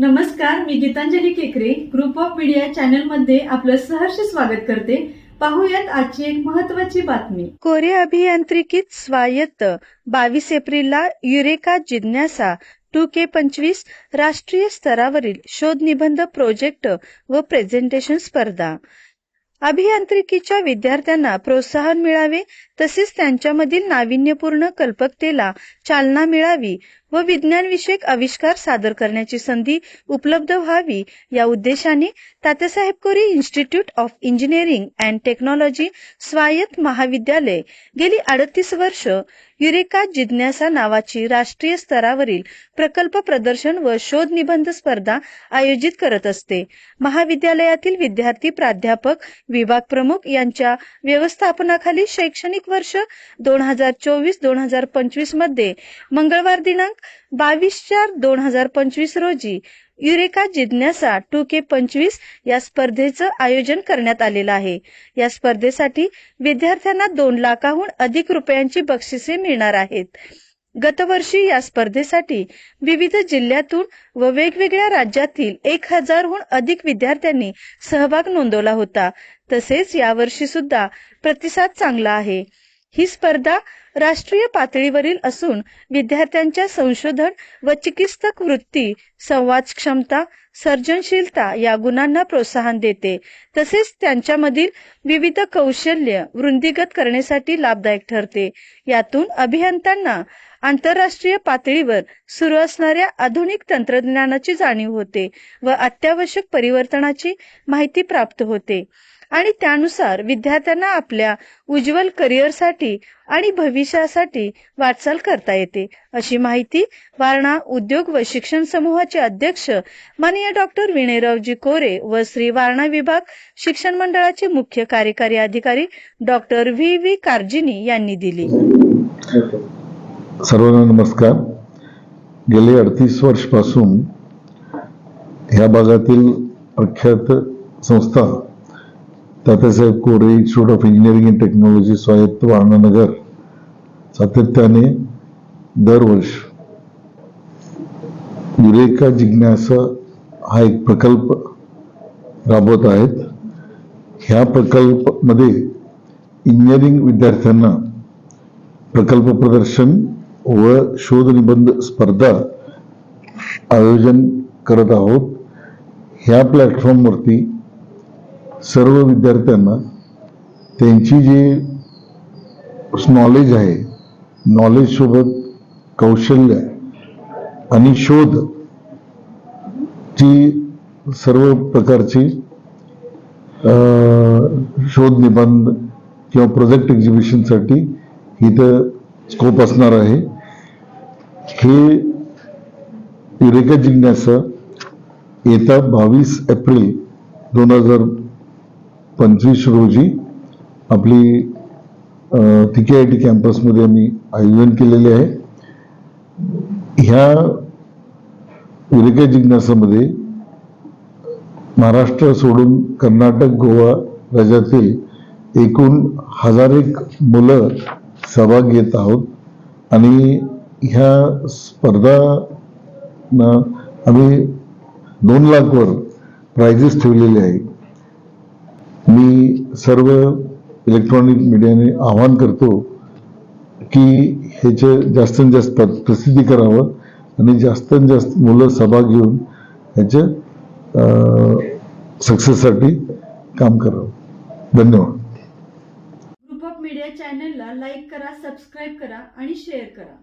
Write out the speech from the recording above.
नमस्कार मी गीतांजली केकरे. Group of media चॅनलमध्ये आपलं सहर्ष स्वागत करते. पाहूयात आजची एक महत्वाची बातमी. कोरे अभियांत्रिकीत स्वायत्त. बावीस एप्रिलला युरेका जिज्ञासा टू के पंचवीस राष्ट्रीय स्तरावरील शोध निबंध प्रोजेक्ट व प्रेझेंटेशन स्पर्धा. अभियांत्रिकीच्या विद्यार्थ्यांना प्रोत्साहन मिळावे तसेच त्यांच्यामधील नाविन्यपूर्ण कल्पकतेला चालना मिळावी व विज्ञानविषयक आविष्कार सादर करण्याची संधी उपलब्ध व्हावी या उद्देशाने Tatyasaheb Kore institute of engineering and technology स्वायत्त महाविद्यालय गेली अडतीस वर्ष युरेका जिज्ञासा नावाची राष्ट्रीय स्तरावरील प्रकल्प प्रदर्शन व शोध निबंध स्पर्धा आयोजित करत असते. महाविद्यालयातील विद्यार्थी प्राध्यापक विभाग प्रमुख यांच्या व्यवस्थापनाखाली शैक्षणिक वर्ष दोन हजार चोवीस दोन हजार पंचवीसमध्ये मंगळवार दिनांक बावीस चार दोन हजार पंचवीस रोजी युरेका जिज्ञासा टू के पंचवीस या स्पर्धेचं आयोजन करण्यात आलेलं आहे. या स्पर्धेसाठी विद्यार्थ्यांना दोन लाखाहून अधिक रुपयांची बक्षिसे मिळणार आहेत. गतवर्षी या स्पर्धेसाठी विविध जिल्ह्यातून व वेगवेगळ्या राज्यातील एक हजारहून अधिक विद्यार्थ्यांनी सहभाग नोंदवला होता. तसेच यावर्षी सुद्धा प्रतिसाद चांगला आहे. ही स्पर्धा राष्ट्रीय पातळीवरील असून विद्यार्थ्यांच्या संशोधन व चिकित्सक वृत्ती संवाद क्षमता सर्जनशीलता या गुणांना प्रोत्साहन देते. तसेच त्यांच्यामधील विविध कौशल्य वृंदीगत करण्यासाठी लाभदायक ठरते. यातून अभियंत्यांना आंतरराष्ट्रीय पातळीवर सुरू असणाऱ्या आधुनिक तंत्रज्ञानाची जाणीव होते व अत्यावश्यक परिवर्तनाची माहिती प्राप्त होते. आणि त्यानुसार विद्यार्थ्यांना आपल्या उज्ज्वल करिअरसाठी आणि भविष्यासाठी वाटचाल करता येते. अशी माहिती वारणा उद्योग व शिक्षण समूहाचे अध्यक्ष माननीय डॉक्टर विनयरावजी कोरे व श्री वारणा विभाग शिक्षण मंडळाचे मुख्य कार्यकारी अधिकारी डॉक्टर व्ही व्ही कार्जिनी यांनी दिली. सर्वांना नमस्कार. गेले अडतीस वर्षपासून ह्या भागातील प्रख्यात संस्था Tatyasaheb Kore institute of engineering and technology स्वायत्त वारणानगर सातत्याने दरवर्ष युरेका जिज्ञासा हा एक प्रकल्प राबवत आहेत. ह्या प्रकल्पमध्ये इंजिनिअरिंग विद्यार्थ्यांना प्रकल्प प्रदर्शन व शोध निबंध स्पर्धा आयोजन करत आहोत. ह्या प्लॅटफॉर्मवरती सर्व विद्यार्थ्यांना त्यांची जी नॉलेज आहे नॉलेजसोबत कौशल्य आणि शोध ची सर्व प्रकारची शोध निबंध किंवा प्रोजेक्ट एक्झिबिशनसाठी इथं स्कोप असणार आहे. हे युरेका जिज्ञासा येत्या बावीस एप्रिल दोन हजार पंचवीस रोजी आपली टी के आय टी कॅम्पसमध्ये आम्ही आयोजन केलेले आहे. ह्या युरेका जिज्ञासामध्ये महाराष्ट्र सोडून कर्नाटक गोवा राज्यातील एकूण हजार एक मुलं सहभाग घेत आहोत. आणि ह्या स्पर्धा आम्ही दोन लाखवर प्राइजेस ठेवलेले आहे मी सर्व इलेक्ट्रॉनिक मीडियाने आवाहन करतो की ह्याचं जास्तीत जास्त प्रसिद्धी करावं आणि जास्तीत जास्त मुलं सहभाग घेऊन ह्याच्या सक्सेससाठी काम करावं. धन्यवाद. ग्रुप ऑफ मीडिया चॅनलला लाईक करा सबस्क्राईब करा आणि शेअर करा.